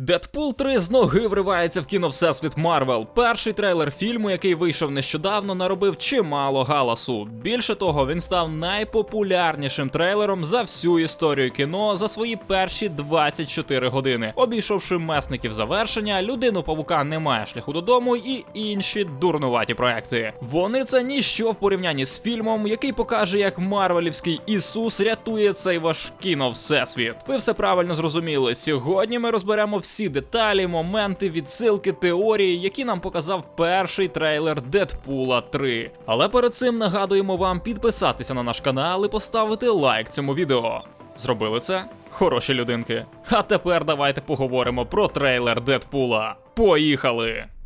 Дедпул 3 з ноги вривається в кіно Всесвіт Марвел. Перший трейлер фільму, який вийшов нещодавно, наробив чимало галасу. Більше того, він став найпопулярнішим трейлером за всю історію кіно за свої перші 24 години, обійшовши месників завершення, людину павука немає шляху додому і інші дурнуваті проекти. Вони це ніщо в порівнянні з фільмом, який покаже, як Марвелівський Ісус рятує цей ваш кіно Всесвіт. Ви все правильно зрозуміли. Сьогодні ми розберемо всі деталі, моменти, відсилки, теорії, які нам показав перший трейлер Дедпула 3. Але перед цим нагадуємо вам підписатися на наш канал і поставити лайк цьому відео. Зробили це? Хороші людинки. А тепер давайте поговоримо про трейлер Дедпула. Поїхали!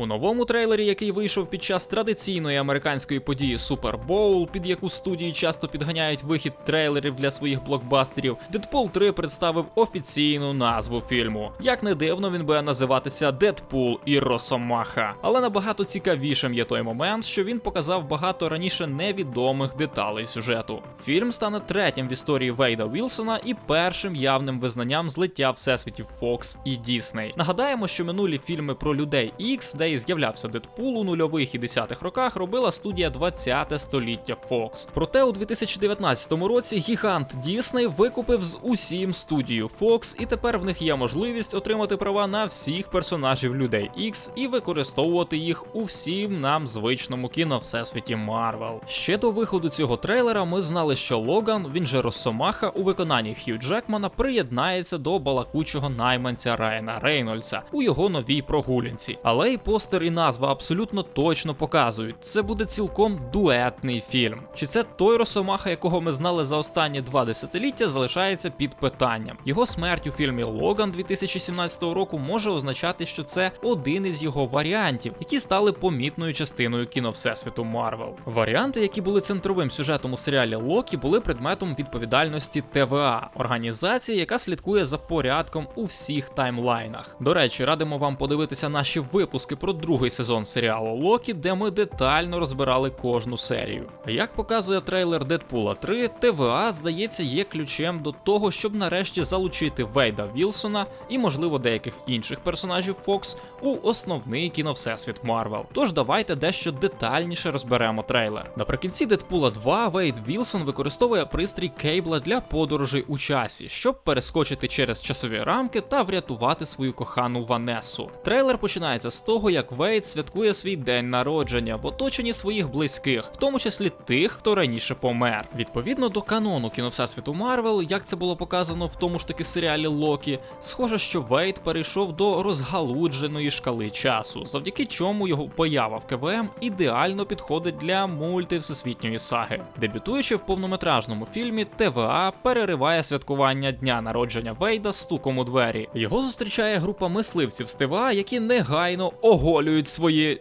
У новому трейлері, який вийшов під час традиційної американської події Super Bowl, під яку студії часто підганяють вихід трейлерів для своїх блокбастерів, Deadpool 3 представив офіційну назву фільму. Як не дивно, він буде називатися Дедпул і Росомаха. Але набагато цікавішим є той момент, що він показав багато раніше невідомих деталей сюжету. Фільм стане третім в історії Вейда Вілсона і першим явним визнанням злиття всесвітів Fox і Disney. Нагадаємо, що минулі фільми про людей X, де і з'являвся Дедпул у нульових і десятих роках, робила студія 20-те століття Fox. Проте у 2019 році гігант Disney викупив з усім студію Fox, і тепер в них є можливість отримати права на всіх персонажів людей X і використовувати їх у всім нам звичному кіно всесвіті Марвел. Ще до виходу цього трейлера ми знали, що Логан, він же Росомаха, у виконанні Хью Джекмана приєднається до балакучого найманця Райана Рейнольдса у його новій прогулянці. Але і постер і назва абсолютно точно показують, це буде цілком дуетний фільм. Чи це той Росомаха, якого ми знали за останні два десятиліття, залишається під питанням. Його смерть у фільмі Логан 2017 року може означати, що це один із його варіантів, які стали помітною частиною кіно Всесвіту Марвел. Варіанти, які були центровим сюжетом у серіалі Локі, були предметом відповідальності ТВА, організації, яка слідкує за порядком у всіх таймлайнах. До речі, радимо вам подивитися наші випуски про другий сезон серіалу Локі, де ми детально розбирали кожну серію. Як показує трейлер Дедпула 3, ТВА, здається, є ключем до того, щоб нарешті залучити Вейда Вілсона і, можливо, деяких інших персонажів Фокс у основний кіновсесвіт Марвел. Тож давайте дещо детальніше розберемо трейлер. Наприкінці Дедпула 2 Вейд Вілсон використовує пристрій Кейбла для подорожей у часі, щоб перескочити через часові рамки та врятувати свою кохану Ванесу. Трейлер починається з того, як Вейд святкує свій день народження в оточенні своїх близьких, в тому числі тих, хто раніше помер. Відповідно до канону кіновсесвіту Марвел, як це було показано в тому ж таки серіалі Локі, схоже, що Вейд перейшов до розгалудженої шкали часу, завдяки чому його поява в КВМ ідеально підходить для мультивсесвітньої саги. Дебютуючи в повнометражному фільмі, ТВА перериває святкування дня народження Вейда стуком у двері. Його зустрічає група мисливців з ТВА, які негайно оголюють свої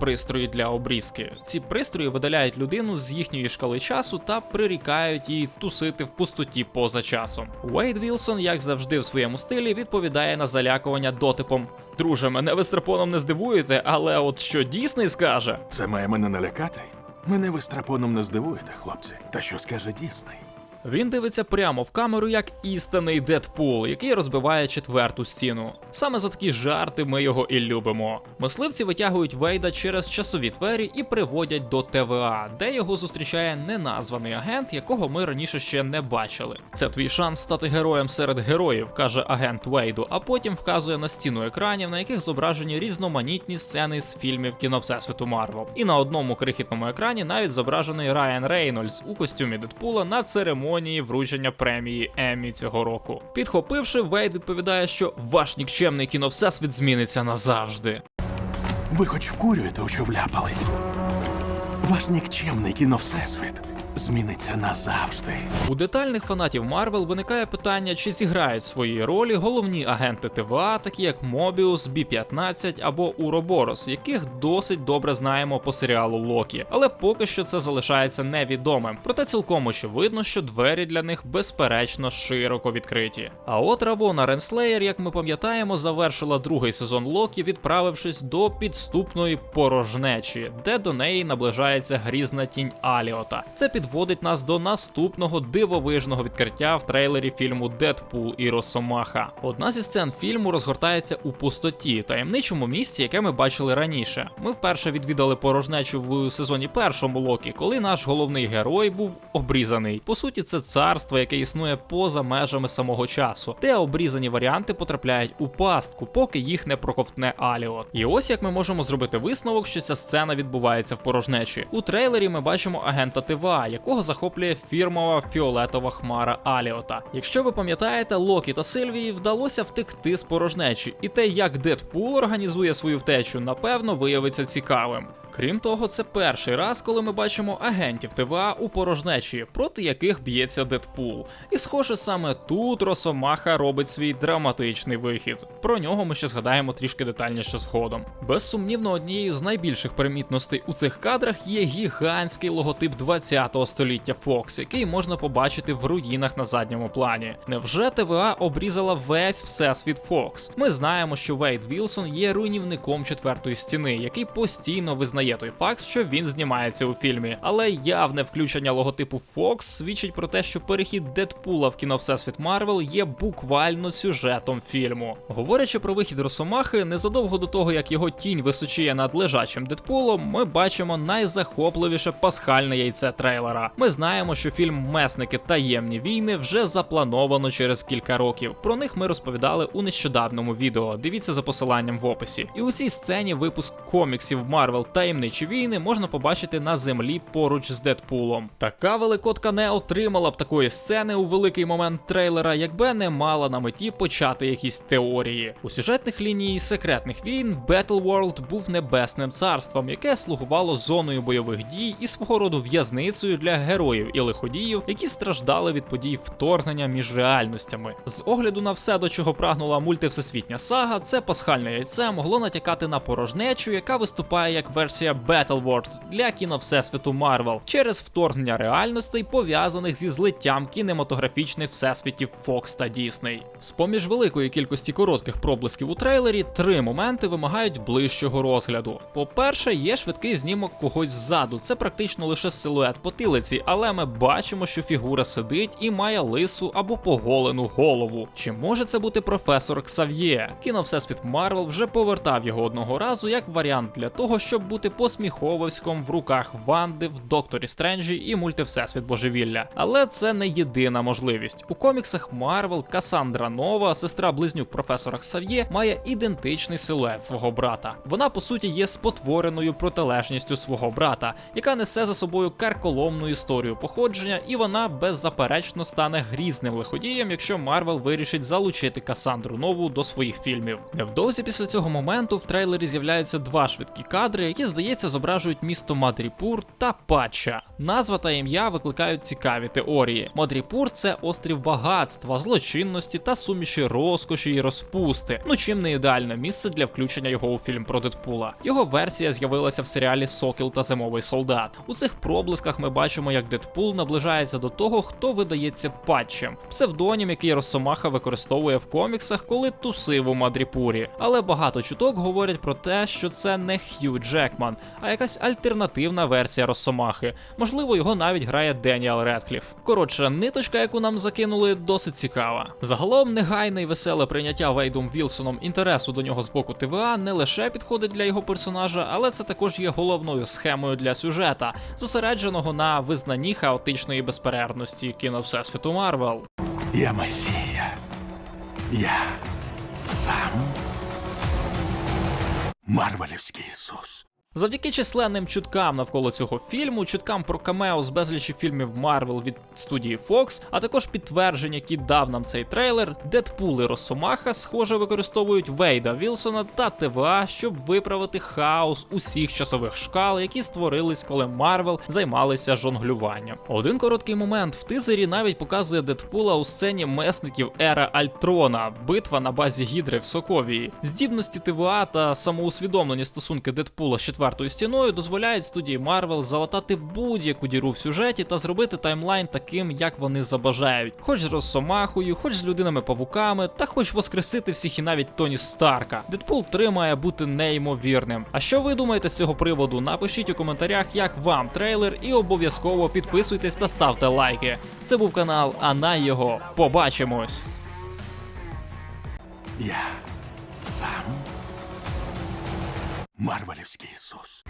пристрої для обрізки. Ці пристрої видаляють людину з їхньої шкали часу та прирікають її тусити в пустоті поза часом. Уейд Вілсон, як завжди в своєму стилі, відповідає на залякування дотипом. Друже, мене ви страпоном не здивуєте, але от що Дісней скаже. Це має мене налякати? Мене ви страпоном не здивуєте, хлопці. Та що скаже Дісней? Він дивиться прямо в камеру як істинний Дедпул, який розбиває четверту стіну. Саме за такі жарти ми його і любимо. Мисливці витягують Вейда через часові двері і приводять до ТВА, де його зустрічає неназваний агент, якого ми раніше ще не бачили. Це твій шанс стати героєм серед героїв, каже агент Вейду, а потім вказує на стіну екранів, на яких зображені різноманітні сцени з фільмів кіно Всесвіту Марвел. І на одному крихітному екрані навіть зображений Райан Рейнольдс у костюмі Дедпула на церемонії вручення премії Еммі цього року. Підхопивши, Вейд відповідає, що ваш нікчемний кіно Всесвіт зміниться назавжди. Ви хоч вкурюєте, у що вляпались? Ваш нікчемний кіно Всесвіт зміниться назавжди. У детальних фанатів Марвел виникає питання, чи зіграють свої ролі головні агенти ТВА, такі як Мобіус, Бі-15 або Уроборос, яких досить добре знаємо по серіалу Локі. Але поки що це залишається невідомим. Проте цілком очевидно, що двері для них безперечно широко відкриті. А от Равона Ренслеєр, як ми пам'ятаємо, завершила другий сезон Локі, відправившись до підступної порожнечі, де до неї наближається грізна тінь Аліота. Це підводить нас до наступного дивовижного відкриття в трейлері фільму Дедпул і Росомаха. Одна зі сцен фільму розгортається у пустоті, таємничому місці, яке ми бачили раніше. Ми вперше відвідали порожнечу в сезоні першому Локі, коли наш головний герой був обрізаний. По суті, це царство, яке існує поза межами самого часу, де обрізані варіанти потрапляють у пастку, поки їх не проковтне Аліот. І ось як ми можемо зробити висновок, що ця сцена відбувається в порожнечі. У трейлері ми бачимо агента ТВА, якого захоплює фірмова фіолетова хмара Аліота. Якщо ви пам'ятаєте, Локі та Сильвії вдалося втекти з порожнечі, і те, як Дедпул організує свою втечу, напевно, виявиться цікавим. Крім того, це перший раз, коли ми бачимо агентів ТВА у порожнечі, проти яких б'ється Дедпул. І схоже, саме тут Росомаха робить свій драматичний вихід. Про нього ми ще згадаємо трішки детальніше згодом. Безсумнівно, однією з найбільших примітностей у цих кадрах є гігантський логотип 20-го століття Fox, який можна побачити в руїнах на задньому плані. Невже ТВА обрізала весь всесвіт Fox? Ми знаємо, що Вейд Вілсон є руйнівником четвертої стіни, який постійно визнає той факт, що він знімається у фільмі. Але явне включення логотипу Fox свідчить про те, що перехід Дедпула в кіно Всесвіт Марвел є буквально сюжетом фільму. Говорячи про вихід Росомахи, незадовго до того, як його тінь височіє над лежачим Дедпулом, ми бачимо найзахопливіше пасхальне яйце трейлера. Ми знаємо, що фільм Месники таємні війни вже заплановано через кілька років. Про них ми розповідали у нещодавному відео. Дивіться за посиланням в описі. І у цій сцені випуск коміксів Марвел Таємничі війни можна побачити на землі поруч з Дедпулом. Така великотка не отримала б такої сцени у великий момент трейлера, якби не мала на меті почати якісь теорії. У сюжетних лінії секретних війн Battleworld був небесним царством, яке слугувало зоною бойових дій і свого роду в'язницею для героїв і лиходіїв, які страждали від подій вторгнення між реальностями. З огляду на все, до чого прагнула мультивсесвітня сага, це пасхальне яйце могло натякати на порожнечу, яка виступає як версія Battleworld для кіно Всесвіту Марвел через вторгнення реальностей, пов'язаних зі злиттям кінематографічних всесвітів Fox та Disney. З поміж великої кількості коротких проблисків у трейлері, три моменти вимагають ближчого розгляду. По-перше, є швидкий знімок когось ззаду. Це практично лише силует потилиці, але ми бачимо, що фігура сидить і має лису або поголену голову. Чи може це бути професор Ксав'є? Кіно Всесвіт Марвел вже повертав його одного разу як варіант для того, щоб бути посміховиськом в руках Ванди в Докторі Стренджі і мультивсесвіт Божевілля. Але це не єдина можливість. У коміксах Марвел Касандра Нова, сестра близнюк професора Ксав'є, має ідентичний силует свого брата. Вона по суті є спотвореною протилежністю свого брата, яка несе за собою карколомну історію походження, і вона беззаперечно стане грізним лиходієм, якщо Марвел вирішить залучити Касандру Нову до своїх фільмів. Невдовзі після цього моменту в трейлері з'являються два швидкі кадри, які, здається, зображують місто Мадріпур та Патча. Назва та ім'я викликають цікаві теорії. Мадріпур це острів багатства, злочинності та суміші розкоші і розпусти. Ну чим не ідеальне місце для включення його у фільм про Дедпула. Його версія з'явилася в серіалі Сокіл та Зимовий солдат. У цих проблисках ми бачимо, як Дедпул наближається до того, хто видається патчем, псевдонім, який Росомаха використовує в коміксах, коли тусив у Мадріпурі. Але багато чуток говорять про те, що це не Хью Джекман, а якась альтернативна версія Росомахи. Можливо, його навіть грає Деніел Редкліф. Коротше, ниточка, яку нам закинули, досить цікава. Загалом, негайне і веселе прийняття Вейдом Вілсоном інтересу до нього з боку ТВА не лише підходить для його персонажа, але це також є головною схемою для сюжета, зосередженого на визнанні хаотичної безперервності кіно Всесвіту Марвел. Я Месія. Я сам Марвелівський Ісус. Завдяки численним чуткам навколо цього фільму, чуткам про камео з безлічі фільмів Марвел від студії Fox, а також підтверджень, які дав нам цей трейлер, Дедпул і Росомаха, схоже, використовують Вейда Вілсона та ТВА, щоб виправити хаос усіх часових шкал, які створились, коли Марвел займалися жонглюванням. Один короткий момент в тизері навіть показує Дедпула у сцені месників Ера Альтрона, битва на базі Гідри в Соковії. Здібності ТВА та самоусвідомлені стосунки Дедпула з четвертою стіною дозволяють студії Марвел залатати будь-яку діру в сюжеті та зробити таймлайн таким, як вони забажають, хоч з Росомахою, хоч з людинами павуками, та хоч воскресити всіх і навіть Тоні Старка. Дедпул 3 має бути неймовірним. А що ви думаєте з цього приводу? Напишіть у коментарях, як вам трейлер, і обов'язково підписуйтесь та ставте лайки. Це був канал, а на його побачимось. Я Марвелівський Ісус.